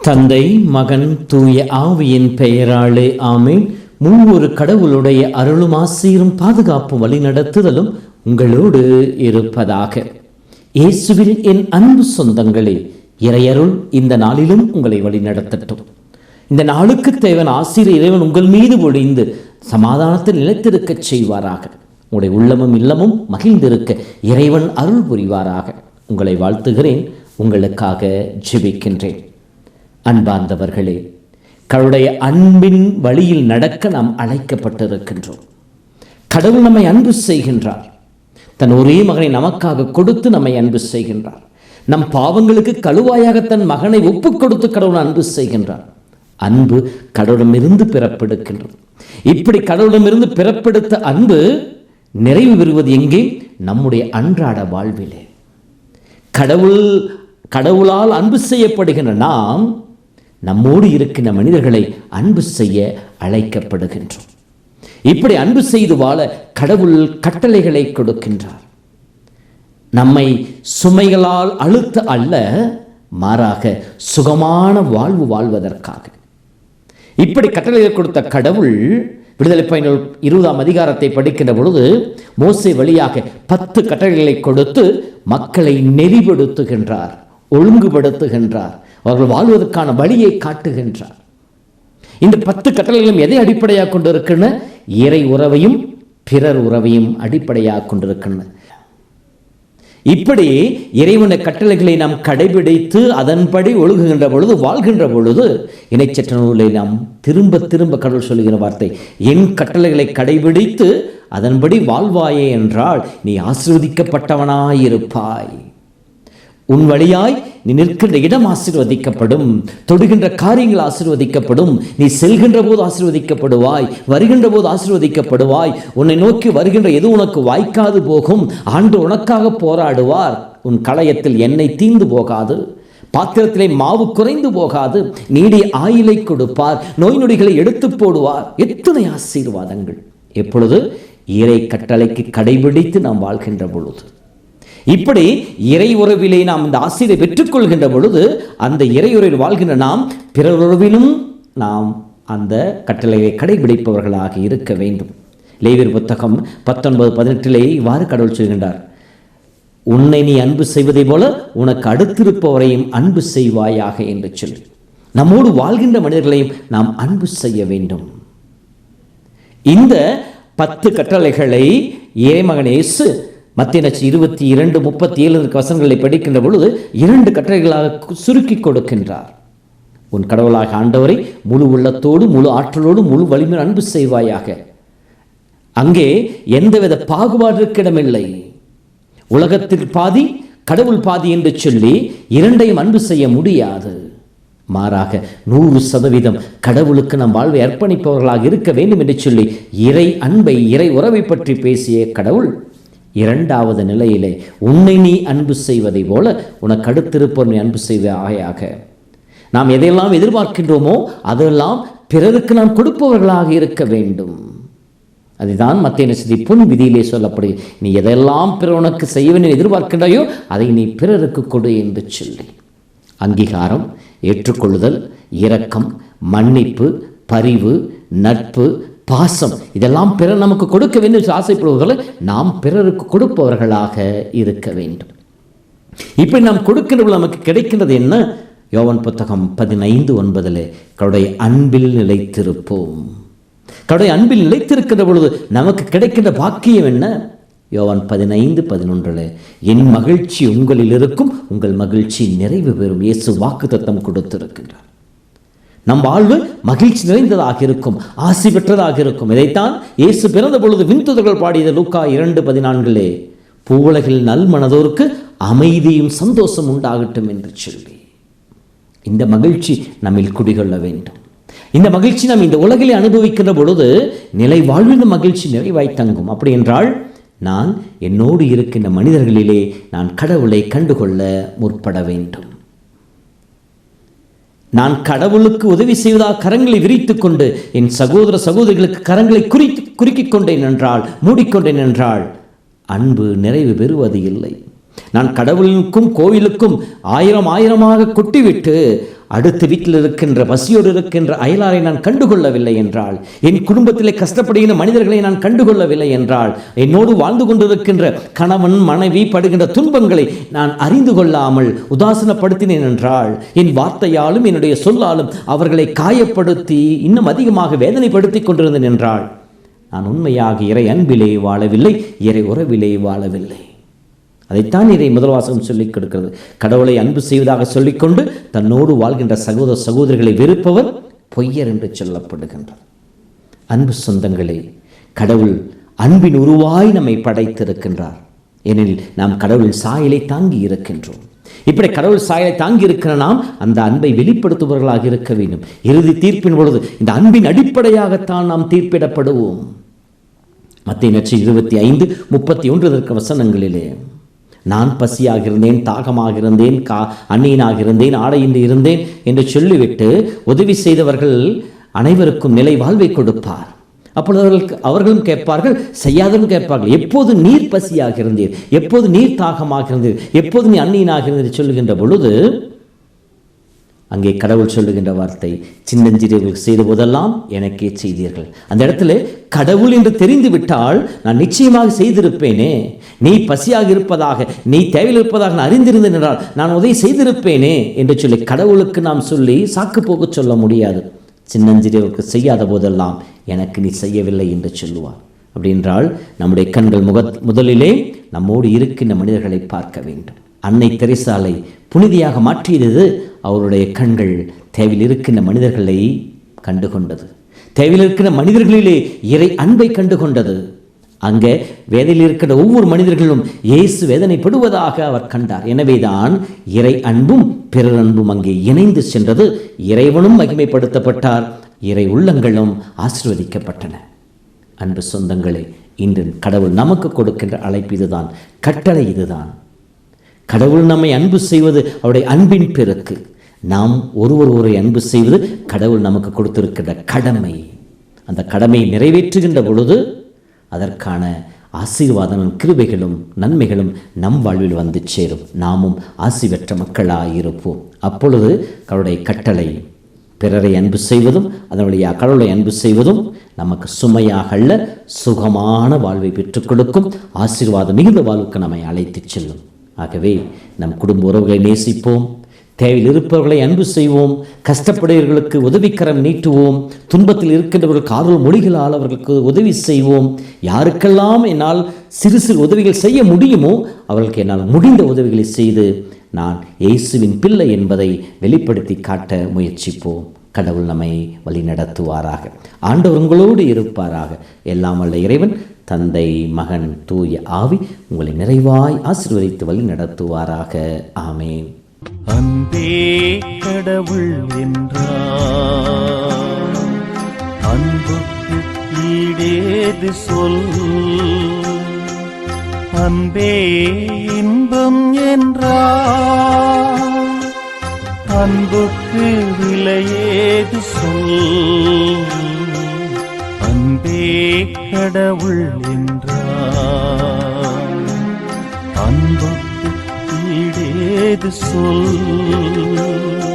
தந்தை மகன் தூய ஆவியின் பெயராலே ஆமேன். மூவொரு கடவுளுடைய அருளும் ஆசீரும் பாதுகாப்பும் வழிநடத்துதலும் உங்களோடு இருப்பதாக. இயேசுவில் என் அன்பு சொந்தங்களே இறையருள் இந்த நாளிலும் உங்களை வழிநடத்தட்டும். இந்த நாளுக்கு தேவன் ஆசிரியர் இறைவன் உங்கள் மீது ஒழிந்து சமாதானத்தில் நிலைத்திருக்கச் செய்வாராக. உங்களுடைய உள்ளமும் இல்லமும் மகிழ்ந்திருக்க இறைவன் அருள் புரிவாராக. உங்களை வாழ்த்துகிறேன் உங்களுக்காக ஜெபிக்கின்றேன். அன்பார்ந்தவர்களே கடவுளுடைய அன்பின் வழியில் நடக்க நாம் அழைக்கப்பட்டிருக்கின்றோம். கடவுள் நம்மை அன்பு செய்கின்றார். தன் ஒரே மகனை நமக்காக கொடுத்து நம்மை அன்பு செய்கின்றார். நம் பாவங்களுக்கு கழுவாயாக தன் மகனை ஒப்புக் கொடுத்து கடவுள் அன்பு செய்கின்றார். அன்பு கடவுளமிருந்து பிறப்பெடுக்கின்றது இப்படி கடவுளமிருந்து பிறப்பெடுத்த அன்பு நிறைவு பெறுவது எங்கே? நம்முடைய அன்றாட வாழ்விலே. கடவுள் கடவுளால் அன்பு செய்யப்படுகின்ற நாம் நம்மோடு இருக்கின்ற மனிதர்களை அன்பு செய்ய அழைக்கப்படுகின்றோம். இப்படி அன்பு செய்து வாழ கடவுள் கட்டளைகளை கொடுக்கின்றார். நம்மை சுமைகளால் அழுத்த அல்ல மாறாக சுகமான வாழ்வு வாழ்வதற்காக. இப்படி கட்டளைகள் கொடுத்த கடவுள் விடுதலை பயணிகள் இருபதாம் அதிகாரத்தை படிக்கின்ற பொழுது மோசை வழியாக பத்து கட்டளைகளை கொடுத்து மக்களை நெறிப்படுத்துகின்றார் ஒழுங்குபடுத்துகின்றார் அவர்கள் வாழ்வதற்கான வழியை காட்டுகின்றார். இந்த பத்து கட்டளைகளும் எதை அடிப்படையாக கொண்டு இருக்குன்னு இறை உறவையும் பிறர் உறவையும் அடிப்படையாக கொண்டிருக்கின்றன. இப்படி இறைவன கட்டளைகளை நாம் கடைபிடித்து அதன்படி ஒழுகுகின்ற பொழுது வாழ்கின்ற பொழுது இணைச்சற்ற நூலை நாம் திரும்ப திரும்ப கடவுள் சொல்லுகிற வார்த்தை என் கட்டளைகளை கடைபிடித்து அதன்படி வாழ்வாயே என்றால் நீ ஆசிர்வதிக்கப்பட்டவனாயிருப்பாய். உன் வழியாய் நீ நிற்கின்ற இடம் ஆசிர்வதிக்கப்படும் தொடுகின்ற காரியங்கள் ஆசீர்வதிக்கப்படும் நீ செல்கின்ற போது ஆசீர்வதிக்கப்படுவாய் வருகின்ற போது ஆசிர்வதிக்கப்படுவாய் உன்னை நோக்கி வருகின்ற எது உனக்கு வாய்க்காது போகும் ஆண்டு உனக்காக போராடுவார் உன் களையத்தில் எண்ணெய் தீந்து போகாது பாத்திரத்திலே மாவு குறைந்து போகாது நீடி ஆயிலை கொடுப்பார் நோய் நொடிகளை எடுத்து போடுவார் எத்தனை ஆசீர்வாதங்கள். எப்பொழுது? இறை கட்டளைக்கு கடைபிடித்து நாம் வாழ்கின்ற பொழுது. இப்படி இறை உறவிலே நாம் இந்த ஆசிரியை பெற்றுக்கொள்கின்ற பொழுது அந்த இறையுறையில் வாழ்கின்ற நாம் பிறருறவிலும் நாம் அந்த கட்டளையை கடைபிடிப்பவர்களாக இருக்க வேண்டும். லேவியர் புத்தகம் பத்தொன்பது பதினெட்டிலே இவ்வாறு கடவுள் சொல்கின்றார். உன்னை நீ அன்பு செய்வதை போல உனக்கு அடுத்திருப்பவரையும் அன்பு செய்வாயாக என்று சொல்லி. நம்மோடு வாழ்கின்ற மனிதர்களையும் நாம் அன்பு செய்ய வேண்டும். இந்த பத்து கட்டளைகளை இறைமகன் இயேசு மத்திய நச்சு இருபத்தி இரண்டு முப்பத்தி ஏழு வசனங்களை படிக்கின்ற பொழுது இரண்டு கட்டளைகளாக சுருக்கி கொடுக்கின்றார். உன் கடவுளாக ஆண்டவரை முழு உள்ளத்தோடு முழு ஆற்றலோடு முழு வலிமை அன்பு செய்வாயாக. அங்கே எந்தவித பாகுபாடுக்கிடமில்லை உலகத்தில் பாதி கடவுள் பாதி என்று சொல்லி இரண்டையும் அன்பு செய்ய முடியாது. மாறாக நூறு சதவீதம் கடவுளுக்கு நம் வாழ்வை அர்ப்பணிப்பவர்களாக இருக்க வேண்டும் என்று சொல்லி இறை அன்பை இறை உறவை பற்றி பேசிய கடவுள் இரண்டாவது நிலையிலே உன்னை நீ அன்பு செய்வதை போல உனக்கு அடுத்திருப்போர் நீ அன்பு செய்வாயாக நாம் எதையெல்லாம் எதிர்பார்க்கின்றோமோ அதெல்லாம் பிறருக்கு நாம் கொடுப்பவர்களாக இருக்க வேண்டும். அதுதான் மத்திய நசதி பொன் விதியிலே சொல்லப்படுது நீ எதெல்லாம் பிற செய்ய வேண்டும் எதிர்பார்க்கின்றாயோ அதை நீ பிறருக்கு கொடு என்று சொல்லி. அங்கீகாரம் ஏற்றுக்கொள்ளுதல் இரக்கம் மன்னிப்பு பரிவு நட்பு பாசம். இதெல்லாம் பிறர் நமக்கு கொடுக்க வேண்டும் என்று ஆசைப்படுவர்களை நாம் பிறருக்கு கொடுப்பவர்களாக இருக்க வேண்டும். இப்படி நாம் கொடுக்கின்ற நமக்கு கிடைக்கின்றது என்ன? யோவன் புத்தகம் பதினைந்து ஒன்பதில் கடவுடைய அன்பில் நிலைத்திருப்போம். கடவுடைய அன்பில் நிலைத்திருக்கின்ற பொழுது நமக்கு கிடைக்கின்ற பாக்கியம் என்ன? யோவான் பதினைந்து பதினொன்றில் என் மகிழ்ச்சி உங்களில் இருக்கும் உங்கள் மகிழ்ச்சி நிறைவு பெறும். இயேசு வாக்கு தத்தம் கொடுத்திருக்கின்றார். நம் வாழ்வு மகிழ்ச்சி நிறைந்ததாக இருக்கும் ஆசி பெற்றதாக இருக்கும். இதைத்தான் இயேசு பிறந்த பொழுது விண்துதர்கள் பாடியது லூக்கா இரண்டு பதினான்கிலே பூவுலகில் நல் மனதோருக்கு அமைதியும் சந்தோஷம் உண்டாகட்டும் என்று சொல்லி. இந்த மகிழ்ச்சி நம்மில் குடிகொள்ள வேண்டும். இந்த மகிழ்ச்சி நாம் இந்த உலகிலே அனுபவிக்கின்ற பொழுது நிலை வாழ்வின் மகிழ்ச்சி நிறைவாய் தங்கும். அப்படி என்றால் நான் என்னோடு இருக்கின்ற மனிதர்களிலே நான் கடவுளை கண்டுகொள்ள முற்பட வேண்டும். நான் கடவுளுக்கு உதவி செய்வதாக கரங்களை விரித்து கொண்டு என் சகோதர சகோதரிகளுக்கு கரங்களை குறித்து குறுக்கிக் கொண்டேன் என்றால் மூடிக்கொண்டேன் என்றால் அன்பு நிறைவு பெறுவது இல்லை. நான் கடவுளுக்கும் கோவிலுக்கும் ஆயிரம் ஆயிரமாக கொட்டிவிட்டு அடுத்த வீட்டில் இருக்கின்ற பசியோடு இருக்கின்ற அயலாரை நான் கண்டுகொள்ளவில்லை என்றால் என் குடும்பத்திலே கஷ்டப்படுகின்ற மனிதர்களை நான் கண்டுகொள்ளவில்லை என்றால் என்னோடு வாழ்ந்து கொண்டிருக்கின்ற கணவன் மனைவி படுகின்ற துன்பங்களை நான் அறிந்து கொள்ளாமல் உதாசனப்படுத்தினேன் என்றால் என் வார்த்தையாலும் என்னுடைய சொல்லாலும் அவர்களை காயப்படுத்தி இன்னும் அதிகமாக வேதனைப்படுத்தி கொண்டிருந்தேன் என்றால் நான் உண்மையாக இறை அன்பிலே வாழவில்லை இறை உறவிலே வாழவில்லை. அதைத்தான் இதை முதல் வாசகம் சொல்லிக் கொடுக்கிறது. கடவுளை அன்பு செய்வதாக சொல்லிக்கொண்டு தன்னோடு வாழ்கின்ற சகோதர சகோதரிகளை வெறுப்பவர் பொய்யர் என்று சொல்லப்படுகின்றார் அன்பு சொந்தங்களே கடவுள் அன்பின் உருவாய் நம்மை படைத்திருக்கின்றார். ஏனெனில் நாம் கடவுள் சாயலை தாங்கி இருக்கின்றோம். இப்படி கடவுள் சாயலை தாங்கி இருக்கிற நாம் அந்த அன்பை வெளிப்படுத்துபவர்களாக இருக்க வேண்டும். இறுதி தீர்ப்பின் பொழுது இந்த அன்பின் அடிப்படையாகத்தான் நாம் தீர்ப்பிடப்படுவோம். மத்திய நச்சு இருபத்தி ஐந்து முப்பத்தி ஒன்று இருக்க வசனங்களிலே நான் பசியாக இருந்தேன் தாகமாக இருந்தேன் கா அந்நியனாக இருந்தேன் ஆடையின்றி இருந்தேன் என்று சொல்லிவிட்டு உதவி செய்தவர்கள் அனைவருக்கும் நிலை வாழ்வை கொடுப்பார். அப்பொழுது அவர்களுக்கு அவர்களும் கேட்பார்கள் செய்யாதவரும் கேட்பார்கள் எப்போது நீர் பசியாக இருந்தீர் எப்போது நீர் தாகமாக இருந்தீர் எப்போது நீ அந்நியனாக இருந்தீர் சொல்லுகின்ற பொழுது அங்கே கடவுள் சொல்லுகின்ற வார்த்தை சின்னஞ்சிறியவர்களுக்கு செய்த போதெல்லாம் எனக்கே செய்தீர்கள். அந்த இடத்துல கடவுள் என்று தெரிந்துவிட்டால் நான் நிச்சயமாக செய்திருப்பேனே. நீ பசியாக இருப்பதாக நீ தேவையில் இருப்பதாக நான் அறிந்திருந்தேன் என்றால் நான் உதவி செய்திருப்பேனே என்று சொல்லி கடவுளுக்கு நாம் சொல்லி சாக்கு போக்கு சொல்ல முடியாது. சின்னஞ்சிறியவருக்கு செய்யாத போதெல்லாம் எனக்கு நீ செய்யவில்லை என்று சொல்லுவார். அப்படி என்றால் நம்முடைய கண்கள் முக முதலிலே நம்மோடு இருக்கின்ற மனிதர்களை பார்க்க வேண்டும். அன்னை தெரசாலை புனிதியாக மாற்றியது அவருடைய கண்கள் தேவையில் இருக்கின்ற மனிதர்களை கண்டுகொண்டது. தேவையில் இருக்கிற மனிதர்களிலே இறை அன்பை கண்டுகொண்டது. அங்கே வேதையில் இருக்கிற ஒவ்வொரு மனிதர்களும் இயேசு வேதனைப்படுவதாக அவர் கண்டார். எனவேதான் இறை அன்பும் பிறர் அன்பும் அங்கே இணைந்து சென்றது. இறைவனும் மகிமைப்படுத்தப்பட்டார். இறை உள்ளங்களும் ஆசிர்வதிக்கப்பட்டன. அன்பு சொந்தங்களே இன்று கடவுள் நமக்கு கொடுக்கின்ற அழைப்பு இதுதான். கட்டளை இதுதான். கடவுள் நம்மை அன்பு செய்வது அவருடைய அன்பின் பெருக்கு. நாம் ஒருவர் ஒருவரை அன்பு செய்வது கடவுள் நமக்கு கொடுத்திருக்கின்ற கடமை. அந்த கடமையை நிறைவேற்றுகின்ற பொழுது அதற்கான ஆசீர்வாதமும் கிருபைகளும் நன்மைகளும் நம் வாழ்வில் வந்து சேரும். நாமும் ஆசி பெற்ற மக்களாக இருப்போம் அப்பொழுது கடவுளுடைய கட்டளை பிறரை அன்பு செய்வதும் அதனுடைய கடவுளை அன்பு செய்வதும் நமக்கு சுமையாக அல்ல சுகமான வாழ்வை பெற்றுக் கொடுக்கும் ஆசீர்வாதம் மிகுந்த வாழ்வுக்கு நம்மை அழைத்துச் செல்லும். ஆகவே நம் குடும்ப உறவுகளை நேசிப்போம். தேவையில் இருப்பவர்களை அன்பு செய்வோம். கஷ்டப்படுகிறவர்களுக்கு உதவிக்கரம் நீட்டுவோம். துன்பத்தில் இருக்கின்றவர்களுக்கு ஆர்வல் மொழிகளால் அவர்களுக்கு உதவி செய்வோம். யாருக்கெல்லாம் என்னால் சிறு சிறு உதவிகள் செய்ய முடியுமோ அவர்களுக்கு என்னால் முடிந்த உதவிகளை செய்து நான் இயேசுவின் பிள்ளை என்பதை வெளிப்படுத்தி காட்ட முயற்சிப்போம். கடவுள் நம்மை வழி நடத்துவாராக ஆண்டவர் உங்களோடு இருப்பாராக. எல்லாம் வல்ல இறைவன் தந்தை மகன் தூய ஆவி உங்களை நிறைவாய் ஆசிர்வதித்து வழி நடத்துவாராக. ஆமேன். அன்பே கடவுள் என்றார். அன்புக்கு ஈடேது சொல். அன்பே இன்பம் என்றார். அன்புக்கு விலையேது சொல். அன்பே கடவுள் என்றார். அன்புக்கு ஈடேது சொல்.